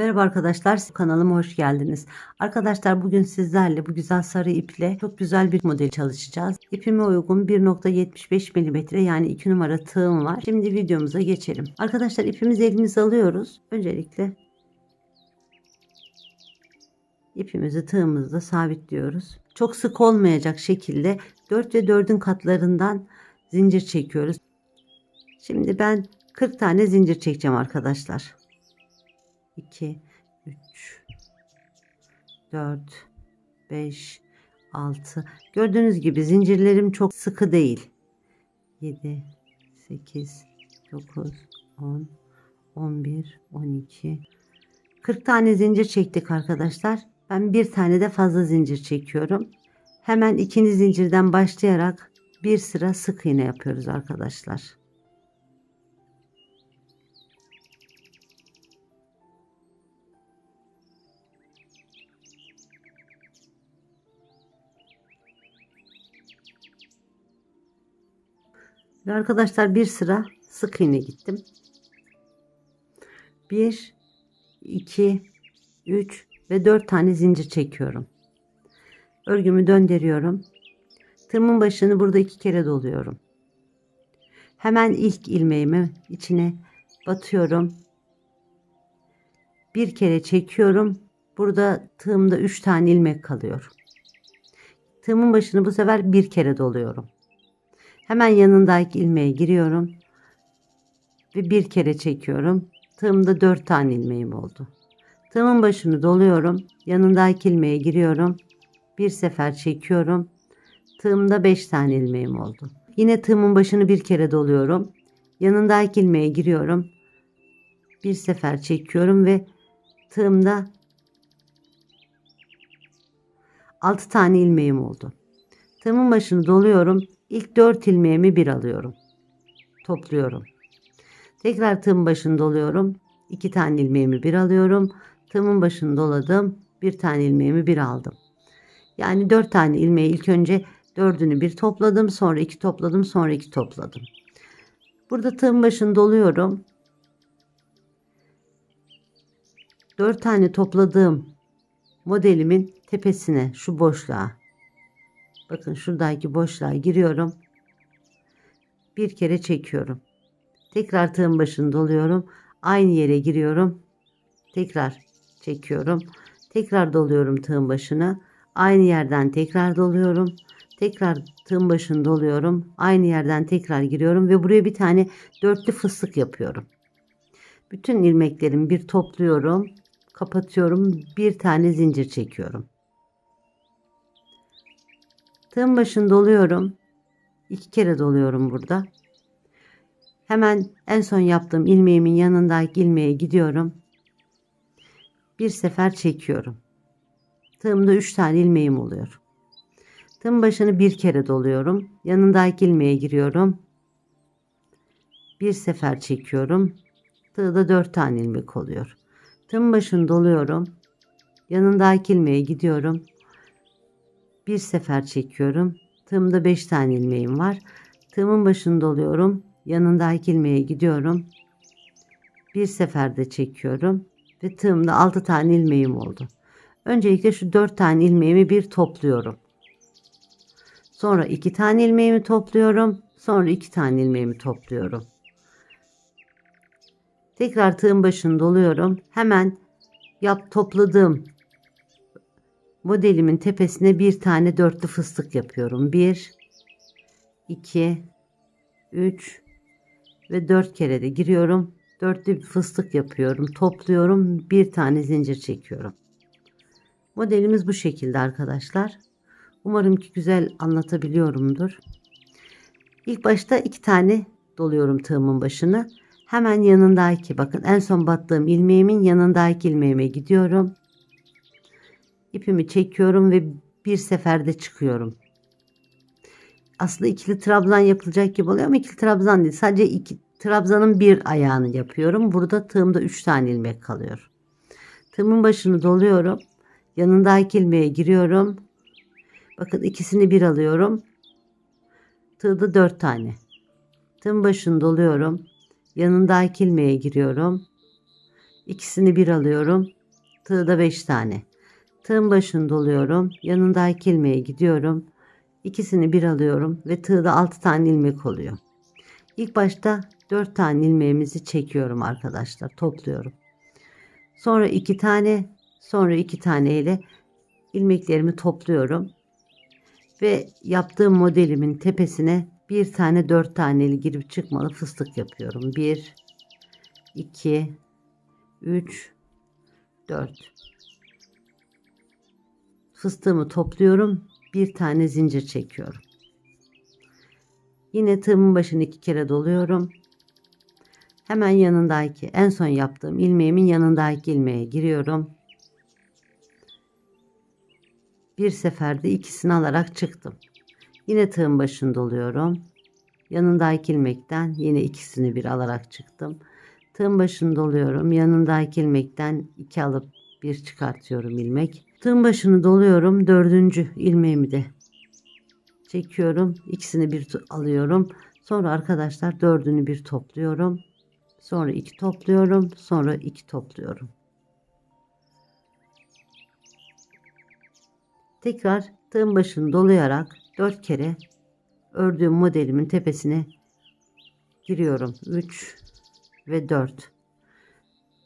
Merhaba arkadaşlar, kanalıma hoş geldiniz. Arkadaşlar bugün sizlerle bu güzel sarı iple çok güzel bir model çalışacağız. İpime uygun 1.75 mm yani 2 numara tığım var. Şimdi videomuza geçelim. Arkadaşlar ipimizi elimize alıyoruz. Öncelikle ipimizi tığımızda sabitliyoruz. Çok sık olmayacak şekilde 4 ve 4'ün katlarından zincir çekiyoruz. Şimdi ben 40 tane zincir çekeceğim arkadaşlar. 2 3 4 5 6 Gördüğünüz gibi zincirlerim çok sıkı değil. 7 8 9 10 11 12 40 tane zincir çektik arkadaşlar. Ben bir tane de fazla zincir çekiyorum. Hemen ikinci zincirden başlayarak bir sıra sık iğne yapıyoruz arkadaşlar. Ve arkadaşlar bir sıra sık iğne gittim. 1 2 3 ve 4 tane zincir çekiyorum. Örgümü döndürüyorum. Tığımın başını burada iki kere doluyorum. Hemen ilk ilmeğimi içine batıyorum. Bir kere çekiyorum. Burada tığımda 3 tane ilmek kalıyor. Tığımın başını bu sefer bir kere doluyorum. Hemen yanındaki ilmeğe giriyorum. Ve bir kere çekiyorum. Tığımda 4 tane ilmeğim oldu. Tığımın başını doluyorum. Yanındaki ilmeğe giriyorum. Bir sefer çekiyorum. Tığımda 5 tane ilmeğim oldu. Yine tığımın başını bir kere doluyorum. Yanındaki ilmeğe giriyorum. Bir sefer çekiyorum ve tığımda 6 tane ilmeğim oldu. Tığımın başını doluyorum. İlk 4 ilmeğimi bir alıyorum. Topluyorum. Tekrar tığım başını doluyorum. 2 tane ilmeğimi bir alıyorum. Tığımın başını doladım. Bir tane ilmeğimi bir aldım. Yani 4 tane ilmeği ilk önce dördünü bir topladım. Sonra iki topladım. Sonra iki topladım. Burada tığım başını doluyorum. 4 tane topladığım modelimin tepesine şu boşluğa bakın şuradaki boşluğa giriyorum. Bir kere çekiyorum. Tekrar tığın başını doluyorum. Aynı yere giriyorum. Tekrar çekiyorum. Tekrar doluyorum tığın başına. Aynı yerden tekrar doluyorum. Tekrar tığın başını doluyorum. Aynı yerden tekrar giriyorum ve buraya bir tane dörtlü fıstık yapıyorum. Bütün ilmeklerimi bir topluyorum. Kapatıyorum. Bir tane zincir çekiyorum. Tığın başını doluyorum. İki kere doluyorum burada. Hemen en son yaptığım ilmeğimin yanındaki ilmeğe gidiyorum. Bir sefer çekiyorum. Tığımda 3 tane ilmeğim oluyor. Tığın başını bir kere doluyorum. Yanındaki ilmeğe giriyorum. Bir sefer çekiyorum. Tığda 4 tane ilmek oluyor. Tığın başını doluyorum. Yanındaki ilmeğe gidiyorum. Bir sefer çekiyorum. Tığımda 5 tane ilmeğim var. Tığımın başını doluyorum. Yanındaki ilmeğe gidiyorum. Bir seferde çekiyorum. Ve tığımda 6 tane ilmeğim oldu. Öncelikle şu 4 tane ilmeğimi bir topluyorum. Sonra 2 tane ilmeğimi topluyorum. Sonra 2 tane ilmeğimi topluyorum. Tekrar tığın başını doluyorum. Hemen yap topladığım modelimin tepesine bir tane dörtlü fıstık yapıyorum. 1 2 3 ve 4 kere de giriyorum. Dörtlü bir fıstık yapıyorum. Topluyorum. Bir tane zincir çekiyorum. Modelimiz bu şekilde arkadaşlar. Umarım ki güzel anlatabiliyorumdur. İlk başta iki tane doluyorum tığımın başını. Hemen yanındaki bakın en son battığım ilmeğimin yanındaki ilmeğime gidiyorum. İpimi çekiyorum ve bir seferde çıkıyorum. Aslında ikili trabzan yapılacak gibi oluyor ama ikili trabzan değil. Sadece iki, trabzanın bir ayağını yapıyorum. Burada tığımda 3 tane ilmek kalıyor. Tığımın başını doluyorum. Yanındaki ilmeğe giriyorum. Bakın ikisini bir alıyorum. Tığda 4 tane. Tığın başını doluyorum. Yanındaki ilmeğe giriyorum. İkisini bir alıyorum. Tığda 5 tane. Tığın başını doluyorum. Yanındaki ilmeğe gidiyorum. İkisini bir alıyorum ve tığda 6 tane ilmek oluyor. İlk başta 4 tane ilmeğimizi çekiyorum arkadaşlar. Topluyorum. Sonra 2 tane, sonra 2 tane ile ilmeklerimi topluyorum. Ve yaptığım modelimin tepesine bir tane 4 taneli girip çıkmalı fıstık yapıyorum. 1 2 3 4 Fıstığımı topluyorum. Bir tane zincir çekiyorum. Yine tığımın başını iki kere doluyorum. Hemen yanındaki en son yaptığım ilmeğimin yanındaki ilmeğe giriyorum. Bir seferde ikisini alarak çıktım. Yine tığın başını doluyorum. Yanındaki ilmekten yine ikisini bir alarak çıktım. Tığın başını doluyorum. Yanındaki ilmekten iki alıp bir çıkartıyorum ilmek. Tığın başını doluyorum. Dördüncü ilmeğimi de çekiyorum. İkisini bir alıyorum. Sonra arkadaşlar dördünü bir topluyorum. Sonra iki topluyorum. Sonra iki topluyorum. Tekrar tığın başını dolayarak dört kere ördüğüm modelimin tepesine giriyorum. 3 ve 4.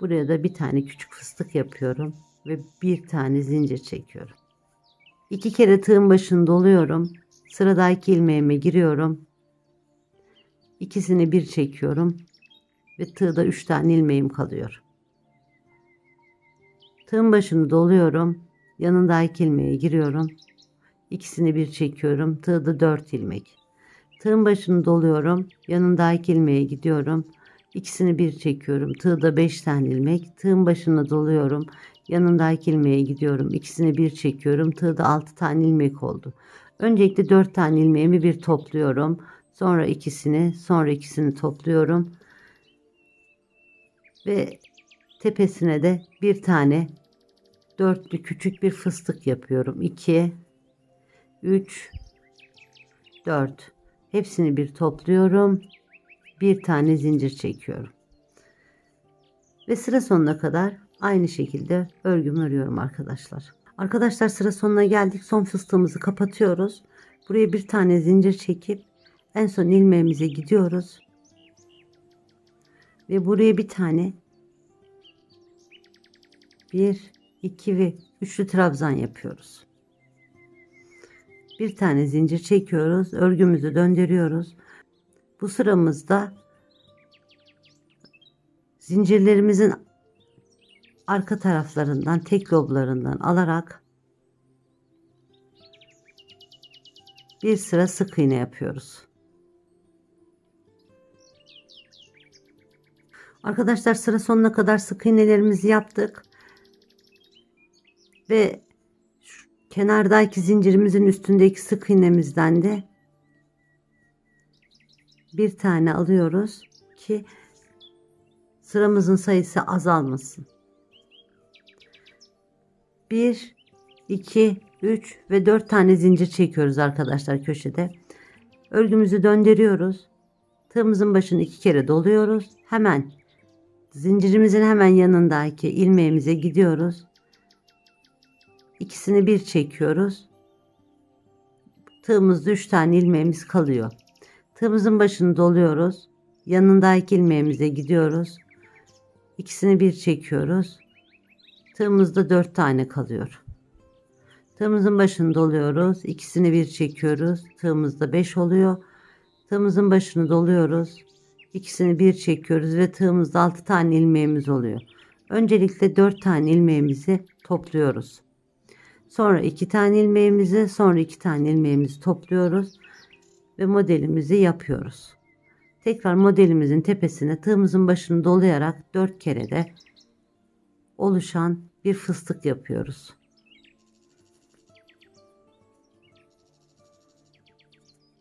Buraya da bir tane küçük fıstık yapıyorum ve bir tane zincir çekiyorum. İki kere tığın başını doluyorum. Sıradaki ilmeğime giriyorum. İkisini bir çekiyorum ve tığda üç tane ilmeğim kalıyor. Tığın başını doluyorum. Yanındaki ilmeğe giriyorum. İkisini bir çekiyorum. Tığda dört ilmek. Tığın başını doluyorum. Yanındaki ilmeğe gidiyorum. İkisini bir çekiyorum. Tığda 5 tane ilmek. Tığın başına doluyorum. Yanındaki ilmeğe gidiyorum. İkisini bir çekiyorum. Tığda 6 tane ilmek oldu. Öncelikle 4 tane ilmeğimi bir topluyorum. Sonra ikisini, sonra ikisini topluyorum. Ve tepesine de bir tane dörtlü küçük bir fıstık yapıyorum. 2 3 4 Hepsini bir topluyorum bir tane zincir çekiyorum. Ve sıra sonuna kadar aynı şekilde örgümü örüyorum arkadaşlar. Arkadaşlar sıra sonuna geldik. Son fıstığımızı kapatıyoruz. Buraya bir tane zincir çekip en son ilmeğimize gidiyoruz. Ve buraya bir tane bir, iki ve üçlü trabzan yapıyoruz. Bir tane zincir çekiyoruz. Örgümüzü döndürüyoruz. Bu sıramızda zincirlerimizin arka taraflarından tek loblarından alarak bir sıra sık iğne yapıyoruz. Arkadaşlar sıra sonuna kadar sık iğnelerimizi yaptık. Ve kenardaki zincirimizin üstündeki sık iğnemizden de bir tane alıyoruz ki sıramızın sayısı azalmasın. 1 2 3 ve 4 tane zincir çekiyoruz arkadaşlar köşede. Örgümüzü döndürüyoruz. Tığımızın başını iki kere doluyoruz. Hemen zincirimizin hemen yanındaki ilmeğimize gidiyoruz. İkisini bir çekiyoruz. Tığımızda 3 tane ilmeğimiz kalıyor. Tığımızın başını doluyoruz. Yanındaki ilmeğimize gidiyoruz. İkisini bir çekiyoruz. Tığımızda dört tane kalıyor. Tığımızın başını doluyoruz. İkisini bir çekiyoruz. Tığımızda beş oluyor. Tığımızın başını doluyoruz. İkisini bir çekiyoruz ve tığımızda altı tane ilmeğimiz oluyor. Öncelikle dört tane ilmeğimizi topluyoruz. Sonra iki tane ilmeğimizi, sonra iki tane ilmeğimizi topluyoruz ve modelimizi yapıyoruz. Tekrar modelimizin tepesine tığımızın başını dolayarak dört kere de oluşan bir fıstık yapıyoruz.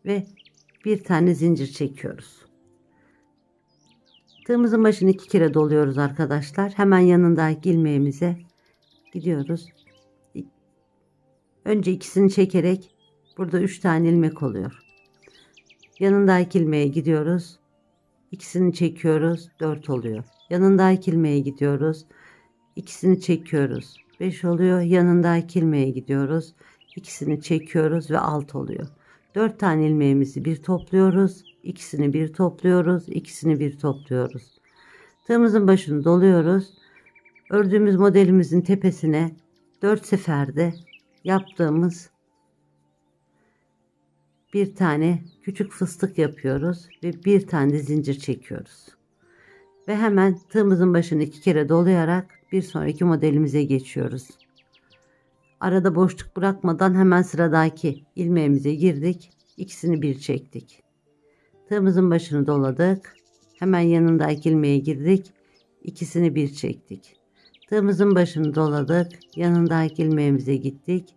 Ve bir tane zincir çekiyoruz. Tığımızın başını iki kere doluyoruz arkadaşlar. Hemen yanındaki ilmeğimize gidiyoruz. Önce ikisini çekerek burada üç tane ilmek oluyor. Yanındaki ilmeğe gidiyoruz. İkisini çekiyoruz. 4 oluyor. Yanındaki ilmeğe gidiyoruz. İkisini çekiyoruz. 5 oluyor. Yanındaki ilmeğe gidiyoruz. İkisini çekiyoruz ve 6 oluyor. 4 tane ilmeğimizi bir topluyoruz. İkisini bir topluyoruz. İkisini bir topluyoruz. Tığımızın başını doluyoruz. Ördüğümüz modelimizin tepesine 4 seferde yaptığımız bir tane küçük fıstık yapıyoruz ve bir tane de zincir çekiyoruz. Ve hemen tığımızın başını iki kere dolayarak bir sonraki modelimize geçiyoruz. Arada boşluk bırakmadan hemen sıradaki ilmeğimize girdik. İkisini bir çektik. Tığımızın başını doladık. Hemen yanındaki ilmeğe girdik. İkisini bir çektik. Tığımızın başını doladık. Yanındaki ilmeğimize gittik.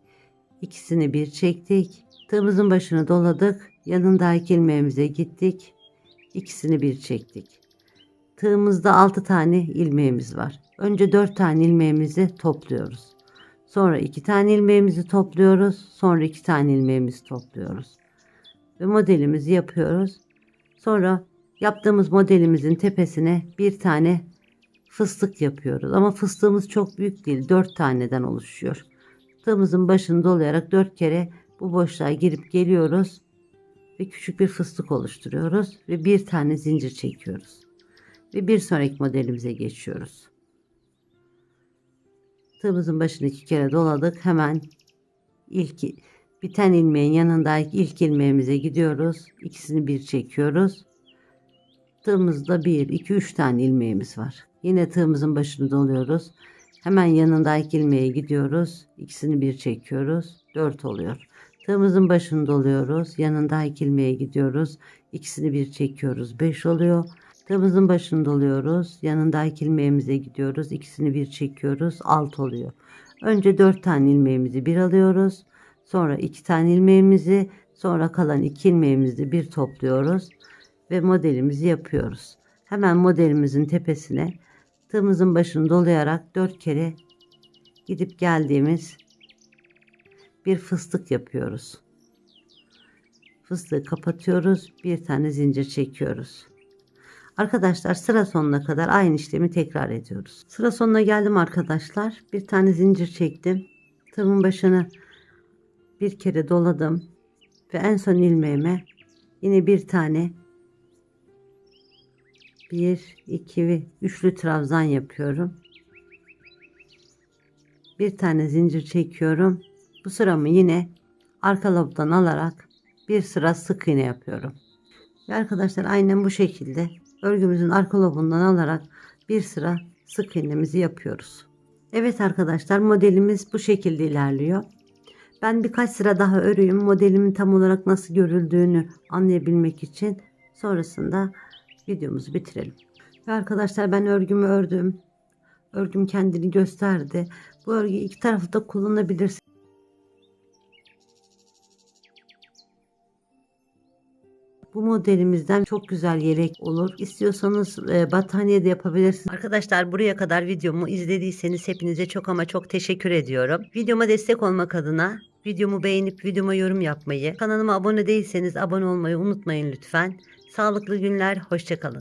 İkisini bir çektik. Tığımızın başını doladık. Yanındaki ilmeğimize gittik. İkisini bir çektik. Tığımızda 6 tane ilmeğimiz var. Önce 4 tane ilmeğimizi topluyoruz. Sonra 2 tane ilmeğimizi topluyoruz. Sonra 2 tane ilmeğimizi topluyoruz. Ve modelimizi yapıyoruz. Sonra yaptığımız modelimizin tepesine bir tane fıstık yapıyoruz. Ama fıstığımız çok büyük değil. 4 taneden oluşuyor. Tığımızın başını dolayarak 4 kere bu boşluğa girip geliyoruz. Ve küçük bir fıstık oluşturuyoruz. Ve bir tane zincir çekiyoruz. Ve bir sonraki modelimize geçiyoruz. Tığımızın başını iki kere doladık. Hemen ilk biten ilmeğin yanındaki ilk ilmeğimize gidiyoruz. İkisini bir çekiyoruz. Tığımızda 1, 2, 3 tane ilmeğimiz var. Yine tığımızın başını doluyoruz. Hemen yanındaki ilmeğe gidiyoruz. İkisini bir çekiyoruz. 4 oluyor. Tığımızın başını doluyoruz. Yanındaki ilmeğe gidiyoruz. İkisini bir çekiyoruz. 5 oluyor. Tığımızın başını doluyoruz. Yanındaki ilmeğimize gidiyoruz. İkisini bir çekiyoruz. 6 oluyor. Önce 4 tane ilmeğimizi bir alıyoruz. Sonra 2 tane ilmeğimizi, sonra kalan 2 ilmeğimizi bir topluyoruz ve modelimizi yapıyoruz. Hemen modelimizin tepesine tığımızın başını dolayarak 4 kere gidip geldiğimiz bir fıstık yapıyoruz. Fıstığı kapatıyoruz. Bir tane zincir çekiyoruz. Arkadaşlar sıra sonuna kadar aynı işlemi tekrar ediyoruz. Sıra sonuna geldim arkadaşlar. Bir tane zincir çektim. Tığımın başını bir kere doladım. Ve en son ilmeğime yine bir tane bir, iki ve üçlü trabzan yapıyorum. Bir tane zincir çekiyorum. Bu sıramı yine arka lobdan alarak bir sıra sık iğne yapıyorum. Ve arkadaşlar aynen bu şekilde örgümüzün arka lobundan alarak bir sıra sık iğnemizi yapıyoruz. Evet arkadaşlar modelimiz bu şekilde ilerliyor. Ben birkaç sıra daha öreyim modelimin tam olarak nasıl görüldüğünü anlayabilmek için sonrasında videomuzu bitirelim. Ve arkadaşlar ben örgümü ördüm. Örgüm kendini gösterdi. Bu örgü iki tarafı da kullanabilirsiniz. Bu modelimizden çok güzel yelek olur. İstiyorsanız e, battaniye de yapabilirsiniz. Arkadaşlar buraya kadar videomu izlediyseniz hepinize çok ama çok teşekkür ediyorum. Videoma destek olmak adına videomu beğenip videoma yorum yapmayı, kanalıma abone değilseniz abone olmayı unutmayın lütfen. Sağlıklı günler, hoşçakalın.